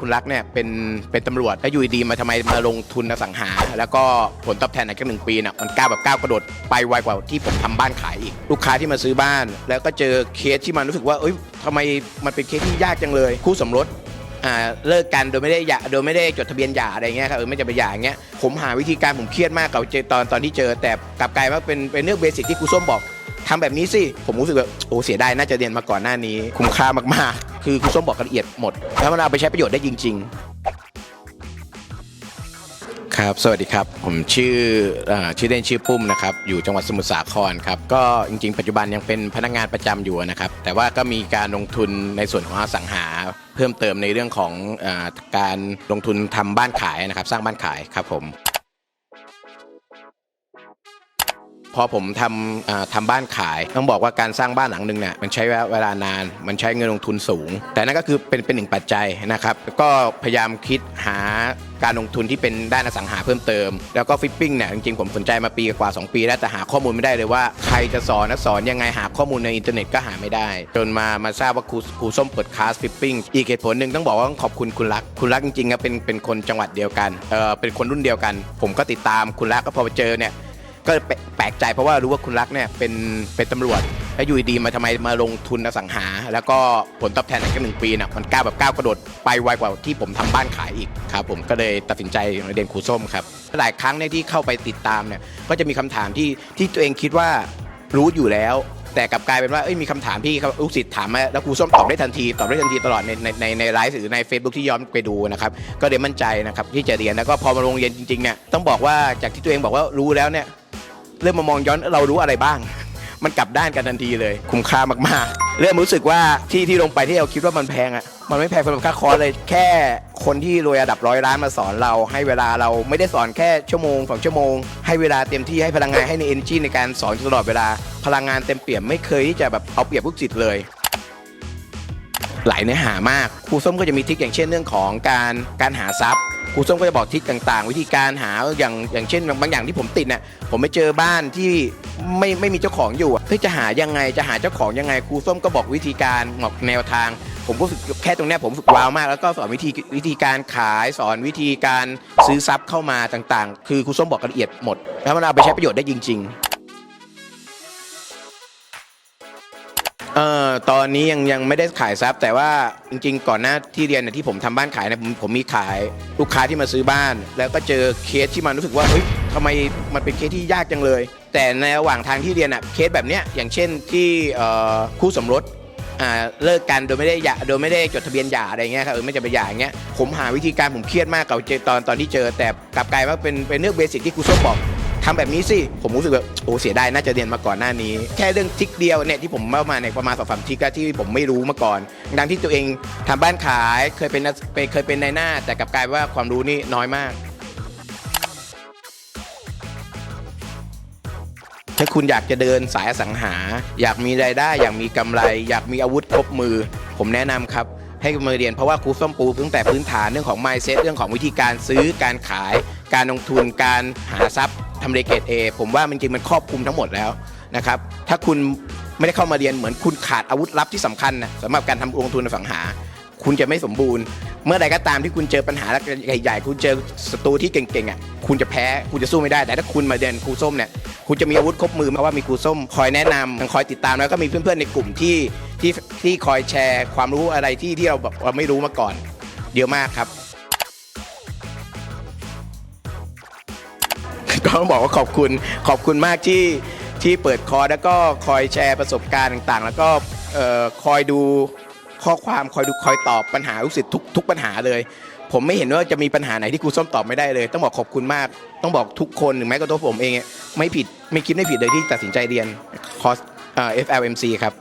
คุณรักเนี่ยเป็นเป็นตำรวจแล้วอยู่ดีๆมาทำไมมาลงทุนอสังหา แล้วก็ผลตอบแทนในแค่หนึ่งปีน่ะมันก้าวแบบก้าวกระโดดไปไวกว่าที่ผมทำบ้านขายอีก ลูกค้าที่มาซื้อบ้าน แล้วก็เจอเคสที่มันรู้สึกว่าเอ้ยทำไมมันเป็นเคสที่ยากจังเลย คู่สมรสอ่าเลิกกันโดยไม่ได้หย่าโดยไม่ได้จดทะเบียนหย่าอะไรเงี้ยครับเออไม่จะไปหย่าอย่างเงี้ยผมหาวิธีการผมเครียดมากกับเจอตอนตอนที่เจอ แต่กลับกลายว่าเป็นเป็นเรื่องเบสิกที่ครูส้มบอกทำแบบนี้สิผมรู้สึกว่าโอ้เสียดายน่าจะเรียนมาก่อนหน้านี้ คุ้มค่ามากๆ คือครูส้มบอกละเอียดหมด แล้วมันเอาไปใช้ประโยชน์ได้จริง ๆ ครับ สวัสดีครับ ผมชื่อเอ่อชื่อเล่นชื่อปุ้มนะครับ อยู่จังหวัดสมุทรสาครครับ ก็จริงๆ ปัจจุบันยังเป็นพนักงานประจำอยู่นะครับ แต่ว่าก็มีการลงทุนในส่วนของอสังหา เพิ่มเติมในเรื่องของเออการลงทุนทำบ้านขายนะครับ สร้างบ้านขายครับผม พอผมทำทำบ้านขาย ต้องบอกว่าการสร้างบ้านหลังหนึ่งเนี่ยมันใช้เวลานาน มันใช้เงินลงทุนสูง แต่นั่นก็คือเป็นเป็นหนึ่งปัจจัยนะครับ ก็พยายามคิดหาการลงทุนที่เป็นด้านอสังหาเพิ่มเติม แล้วก็ฟิปปิ้งเนี่ยจริงๆผมสนใจมาปีกว่า 2 ปี แล้วแต่หาข้อมูลไม่ได้เลยว่าใครจะสอนนะสอนยังไงหาข้อมูลในอินเทอร์เน็ตก็หาไม่ได้ จนมามาทราบว่าครูครูส้มเปิดคลาสฟิปปิ้งอีกเหตุผลหนึ่งต้องบอกว่าต้องขอบคุณคุณรัก คุณรักจริงๆก็เป็นเป็นคนจังหวัดเดียวกันเออเป็นคนรุ่นเดียวกัน ผมก็ติดตามคุณรักก็พอเจอเนี่ย ก็แปลกใจเพราะว่ารู้ว่าคุณรักเนี่ยเป็นเป็นตำรวจแล้วอยู่ดีมาทำไมมาลงทุนอสังหา แล้วก็ผลตอบแทนในแค่หนึ่งปีน่ะมันก้าวแบบก้าวกระโดดไปไวกว่าที่ผมทำบ้านขายอีกครับผมก็เลยตัดสินใจเรียนครูส้มครับหลายครั้งเนี่ยที่เข้าไปติดตามเนี่ยก็จะมีคำถามที่ที่ตัวเองคิดว่ารู้อยู่แล้ว แต่กลับกลายเป็นว่าเอ้ยมีคำถามที่เขาลูกศิษย์ถามมาแล้วครูส้มตอบได้ทันทีตอบได้ทันทีตลอดในในในในไลฟ์หรือใน Facebook ที่ย้อนไปดูนะครับก็เลยมั่นใจนะครับที่จะเรียนแล้วก็พอมาโรงเรียนจริงๆเนี่ยต้องบอกว่าจากที่ตัวเองบอกว่ารู้แล้วเนี่ย เริ่มมามองย้อนเรารู้อะไรบ้าง มันกลับด้านกันทันทีเลย คุ้มค่ามากๆ เริ่มรู้สึกว่าที่ที่ลงไปที่เราคิดว่ามันแพงอะ่ะมันไม่แพงสำหรับค่าคอร์สเลยแค่คนที่รวยระดับร้อยล้านมาสอนเรา ให้เวลาเราไม่ได้สอนแค่ชั่วโมงสองชั่วโมง ให้เวลาเต็มที่ให้พลังงานให้ในเอนจินในการสอนตลอดเวลาพลังงานเต็มเปี่ยมไม่เคยที่จะแบบเอาเปรียบลูกศิษย์เลยหลายเนื้อหามาก ครูส้มก็จะมีทิคอย่างเช่นเรื่องของการการหาทรัพย์ ครูส้มก็จะบอกทิศต่างๆ วิธีการหาอย่างอย่างเช่น บางอย่างที่ผมติดเนี่ยผมไปเจอบ้านที่ไม่ไม่มีเจ้าของอยู่อะเฮ้ยจะหายังไงจะหาเจ้าของยังไงครูส้มก็บอกวิธีการบอกแนวทาง ผมก็รู้สึกแค่ตรงเนี้ยผมรู้สึกว้าวมาก แล้วก็สอนวิธีวิธีการขายสอนวิธีการซื้อทรัพย์เข้ามาต่างๆ คือครูส้มบอกละเอียดหมดแล้วมันเอาไปใช้ประโยชน์ได้จริง ๆ เอ่อตอนนี้ยังยังไม่ได้ขายทรัพย์ แต่ว่าจริง ๆ ก่อนหน้าที่เรียนเนี่ยที่ผมทำบ้านขายเนี่ยผมผมมีขายลูกค้าที่มาซื้อบ้าน แล้วก็เจอเคสที่มันรู้สึกว่าเฮ้ยทำไมมันเป็นเคสที่ยากจังเลย แต่ในระหว่างทางที่เรียนอะเคสแบบเนี้ยอย่างเช่นที่เอ่อคู่สมรสอ่าเลิกกันโดยไม่ได้หย่าโดยไม่ได้จดทะเบียนหย่าอะไรเงี้ยครับเออไม่จะไปหย่าอย่างเงี้ยผมหาวิธีการผมเครียดมากกับเจอตอนตอนที่เจอ แต่กลับกลายว่าเป็นเป็นเรื่องเบสิกที่ครูส้มบอก ทำแบบนี้สิผมรู้สึกแบบโอ้เสียดายน่าจะเรียนมาก่อนหน้านี้ แค่เรื่องทิกเดียวเนี่ยที่ผมเล่ามาเนี่ยประมาณสองสามทิกอะที่ผมไม่รู้มาก่อน ดังที่ตัวเองทำบ้านขายเคยเป็นเคยเป็นนายหน้า แต่กลับกลายว่าความรู้นี่น้อยมาก ถ้าคุณอยากจะเดินสายอสังหา อยากมีรายได้ อยากมีกำไร อยากมีอาวุธครบมือ ผมแนะนำครับให้มาเรียนเพราะว่าครูส้มปูตั้งแต่พื้นฐานเรื่องของ mindset เรื่องของวิธีการซื้อการขาย การลงทุนการหาทรัพย์ ทำเลเกตเอผมว่ามันจริงมันครอบคลุมทั้งหมดแล้วนะครับถ้าคุณไม่ได้เข้ามาเรียนเหมือนคุณขาดอาวุธลับที่สำคัญนะสำหรับการทำลงทุนในสังหา คุณจะไม่สมบูรณ์ เมื่อใดก็ตามที่คุณเจอปัญหาใหญ่ๆคุณเจอศัตรูที่เก่งๆอะคุณจะแพ้คุณจะสู้ไม่ได้ แต่ถ้าคุณมาเรียนครูส้มเนี่ยคุณจะมีอาวุธครบมือเพราะว่ามีครูส้มคอยแนะนำคอยติดตามแล้วก็มีเพื่อนๆในกลุ่มที่ที่ที่คอยแชร์ ความรู้อะไรที่ที่เราแบบเราไม่รู้มาก่อนเยอะมากครับ ก็ต้องบอกว่าขอบคุณขอบคุณมากที่ที่เปิดคอร์สแล้วก็คอยแชร์ประสบการณ์ต่างๆ แล้วก็เอ่อคอยดูข้อความคอยดูคอยตอบปัญหาลูกศิษย์ทุกทุกปัญหาเลย ผมไม่เห็นว่าจะมีปัญหาไหนที่ครูส้มตอบไม่ได้เลย ต้องบอกขอบคุณมาก ต้องบอกทุกคนหรือแม้กระทั่งตัวผมเองเนี่ยไม่ผิดไม่คิดไม่ผิดเลยที่ตัดสินใจเรียนคอร์สเอ่อ FLMC ครับ